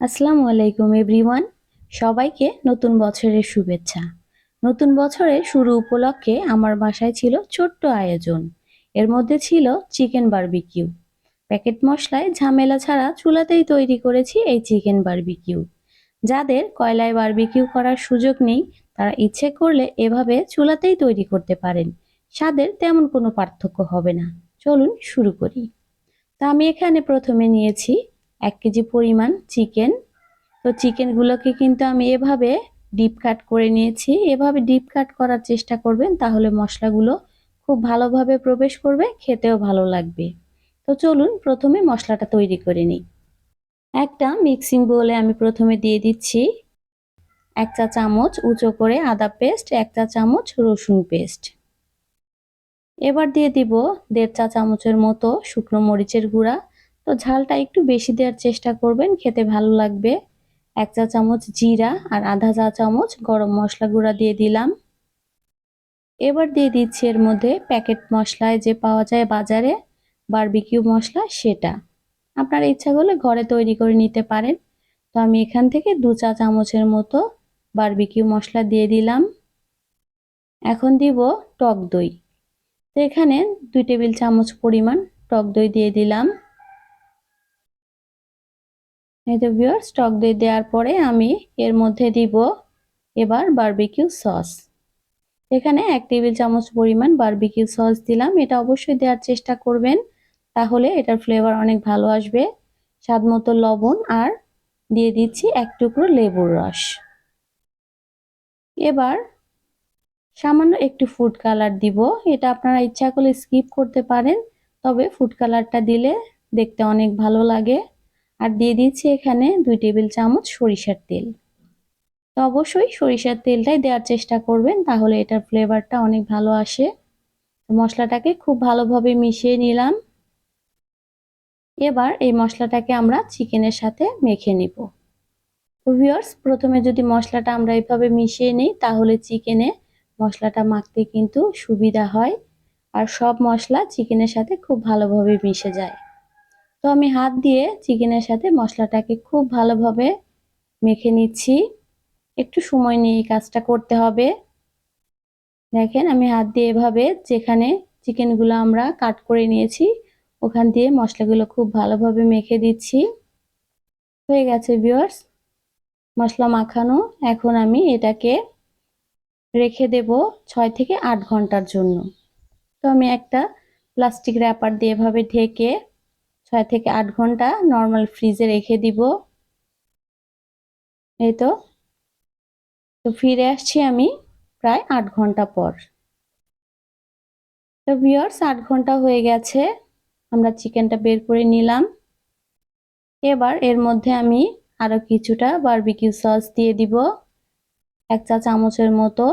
আসসালামু আলাইকুম, এভরিওয়ান। সবাইকে নতুন বছরের শুভেচ্ছা। নতুন বছরের শুরু উপলক্ষে আমার বাসায় ছিল ছোট্ট আয়োজন। এর মধ্যে ছিল চিকেন বারবিকিউ। প্যাকেট মশলায় ঝামেলা ছাড়া চুলাতেই তৈরি করেছি এই চিকেন বারবিকিউ। যাদের কয়লায় বারবিকিউ করার সুযোগ নেই, তারা ইচ্ছে করলে এভাবে চুলাতেই তৈরি করতে পারেন। স্বাদের তেমন কোনো পার্থক্য হবে না। চলুন শুরু করি। তা আমি এখানে প্রথমে নিয়েছি এক কেজি পরিমাণ চিকেন। তো চিকেনগুলোকে কিন্তু আমি এভাবে ডিপ কাট করে নিয়েছি। এভাবে ডিপ কাট করার চেষ্টা করবেন, তাহলে মশলাগুলো খুব ভালোভাবে প্রবেশ করবে, খেতেও ভালো লাগবে। তো চলুন প্রথমে মশলাটা তৈরি করে নিই। একটা মিক্সিং বোলে আমি প্রথমে দিয়ে দিচ্ছি এক চা চামচ উঁচো করে আদা পেস্ট, এক চা চামচ রসুন পেস্ট। এবার দিয়ে দিব দেড় চা চামচের মতো শুকনো মরিচের গুঁড়া তো ঝালটা একটু বেশি দেওয়ার চেষ্টা করবেন, খেতে ভালো লাগবে। এক চা চামচ জিরা আর আধা চা চামচ গরম মশলা গুঁড়া দিয়ে দিলাম। এবার দিয়ে দিচ্ছি এর মধ্যে প্যাকেট মশলায় যে পাওয়া যায় বাজারে বারবিকিউ মশলা সেটা। আপনার ইচ্ছা করলে ঘরে তৈরি করে নিতে পারেন। তো আমি এখান থেকে দু চা চামচের মতো বারবিকিউ মশলা দিয়ে দিলাম। এখন দিব টক দই। তো এখানে দুই টেবিল চামচ পরিমাণ টক দই দিয়ে দিলাম। এই তো ভিউয়ার্স টক দই দেওয়ার পরে আমি এর মধ্যে দিব এবার বারবিকিউ সস এখানে এক টেবিল চামচ পরিমাণ বারবিকিউ সস দিলাম। এটা অবশ্যই দেওয়ার চেষ্টা করবেন, তাহলে এটার ফ্লেভার অনেক ভালো আসবে। স্বাদ মতো লবণ আর দিয়ে দিচ্ছি এক টুকরো লেবুর রস। এবার সামান্য একটু ফুড কালার দিব। এটা আপনারা ইচ্ছা করলে স্কিপ করতে পারেন, তবে ফুড কালারটা দিলে দেখতে অনেক ভালো লাগে। আর দিয়ে দিচ্ছি এখানে দুই টেবিল চামচ সরিষার তেল। তো অবশ্যই সরিষার তেলটাই দেওয়ার চেষ্টা করবেন, তাহলে এটার ফ্লেভারটা অনেক ভালো আসে। মশলাটাকে খুব ভালোভাবে মিশিয়ে নিলাম। এবার এই মশলাটাকে আমরা চিকেনের সাথে মেখে নিব। তো ভিউয়ার্স প্রথমে যদি মশলাটা আমরা এইভাবে মিশিয়ে নিই, তাহলে চিকেনে মশলাটা মাখতে কিন্তু সুবিধা হয়। আর সব মশলা চিকেনের সাথে খুব ভালোভাবে মিশে যায়। তো আমি হাত দিয়ে চিকেনের সাথে মশলাটাকে খুব ভালোভাবে মেখে নিচ্ছি। একটু সময় নিয়ে এই কাজটা করতে হবে। দেখেন, আমি হাত দিয়ে এভাবে যেখানে চিকেনগুলো আমরা কাট করে নিয়েছি, ওখান দিয়ে মশলাগুলো খুব ভালোভাবে মেখে দিচ্ছি। হয়ে গেছে ভিওর্স মশলা মাখানো। এখন আমি এটাকে রেখে দেব ছয় থেকে আট ঘণ্টার জন্য। তো আমি একটা প্লাস্টিক র্যাপার দিয়ে এভাবে ঢেকে ছয় থেকে আট ঘণ্টা নর্মাল ফ্রিজে রেখে দিব। এই তো। তো ফিরে আসছি আমি প্রায় আট ঘণ্টা পর। তো ভিওর্স আট ঘণ্টা হয়ে গেছে। আমরা চিকেনটা বের করে নিলাম। এবার এর মধ্যে আমি আরও কিছুটা বারবিকিউ সস দিয়ে দিব। এক চা চামচের মতো।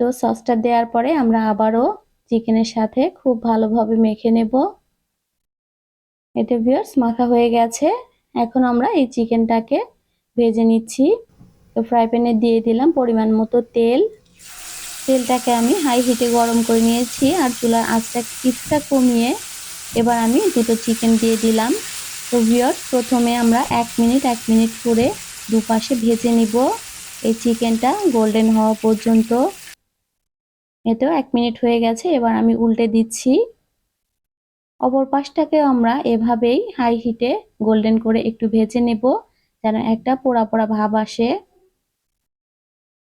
তো সসটা দেওয়ার পরে আমরা আবারও চিকেনের সাথে খুব ভালোভাবে মেখে নেব। এতে ভিউয়ার্স মাখা হয়ে গেছে। এখন আমরা এই চিকেনটাকে ভেজে নিচ্ছি। তো ফ্রাই প্যানে দিয়ে দিলাম পরিমাণ মতো তেল। তেলটাকে আমি হাই হিটে গরম করে নিয়েছি আর চুলার আঁচটা কিছুটা কমিয়ে এবার আমি দুটো চিকেন দিয়ে দিলাম। তো ভিওর প্রথমে আমরা এক মিনিট এক মিনিট করে দুপাশে ভেজে নিব এই চিকেনটা গোল্ডেন হওয়া পর্যন্ত। এতেও এক মিনিট হয়ে গেছে, এবার আমি উল্টে দিচ্ছি। অপর পাশটাকে আমরা এভাবেই হাই হিটে গোল্ডেন করে একটু ভেজে নেব, যেন একটা পোড়া পোড়া ভাব আসে।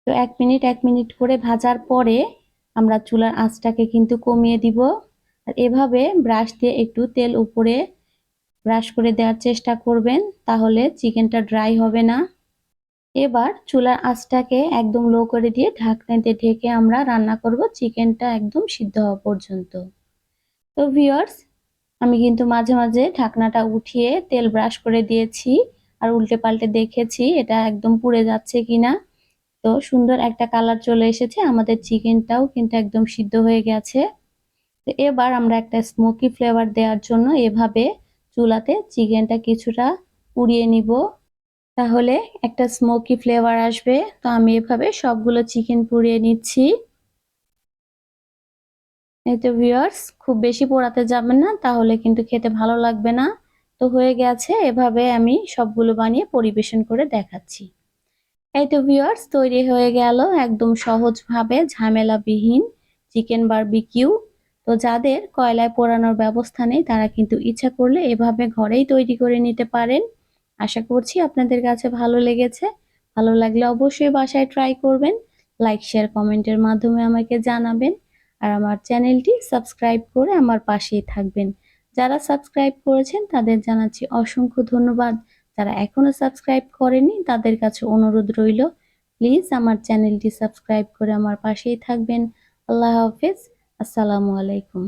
তো এক মিনিট এক মিনিট করে ভাজার পরে আমরা চুলার আঁচটাকে কিন্তু কমিয়ে দিব। আর এভাবে ব্রাশ দিয়ে একটু তেল উপরে ব্রাশ করে দেওয়ার চেষ্টা করবেন, তাহলে চিকেনটা ড্রাই হবে না। এবার চুলার আঁচটাকে একদম লো করে দিয়ে ঢাকনাতে ঢেকে আমরা রান্না করব চিকেনটা একদম সিদ্ধ হওয়া পর্যন্ত। তো ভিওর্স আমি কিন্তু মাঝে মাঝে ঢাকনাটা উঠিয়ে তেল ব্রাশ করে দিয়েছি আর উল্টে পাল্টে দেখেছি এটা একদম পুড়ে যাচ্ছে কিনা। তো সুন্দর একটা কালার চলে এসেছে, আমাদের চিকেনটাও কিন্তু একদম সিদ্ধ হয়ে গেছে। তো এবার আমরা একটা স্মোকি ফ্লেভার দেওয়ার জন্য এভাবে চুলাতে চিকেনটা কিছুটা পুড়িয়ে নিব। তাহলে একটা স্মোকি ফ্লেভার আসবে। তো আমি এভাবে সবগুলো চিকেন পুড়িয়ে নিচ্ছি। এই ভিউয়ার্স খুব বেশি পোড়াতে যাবেন না, তাহলে কিন্তু খেতে ভালো লাগবে না। তো তো হয়ে গেছে, এভাবে আমি সবগুলো বানিয়ে পরিবেশন করে দেখাচ্ছি। এই তো ভিউয়ার্স তৈরি হয়ে গেল একদম সহজভাবে ঝামেলাবিহীন চিকেন বারবিকিউ তো যাদের কয়লায় পোড়ানোর ব্যবস্থা নেই, তারা কিন্তু ইচ্ছা করলে এভাবে ঘরেই তৈরি করে নিতে পারেন। আশা করছি আপনাদের কাছে ভালো লেগেছে। ভালো লাগলে অবশ্যই বাসায় ট্রাই করবেন। লাইক শেয়ার কমেন্টের মাধ্যমে আমাকে জানাবেন। আর আমার চ্যানেলটি সাবস্ক্রাইব করে আমার পাশেই থাকবেন। যারা সাবস্ক্রাইব করেছেন, তাদের জানাচ্ছি অসংখ্য ধন্যবাদ। যারা এখনও সাবস্ক্রাইব করেনি তাদের কাছে অনুরোধ রইল, প্লিজ আমার চ্যানেলটি সাবস্ক্রাইব করে আমার পাশেই থাকবেন। আল্লাহ হাফেজ, আসসালামু আলাইকুম।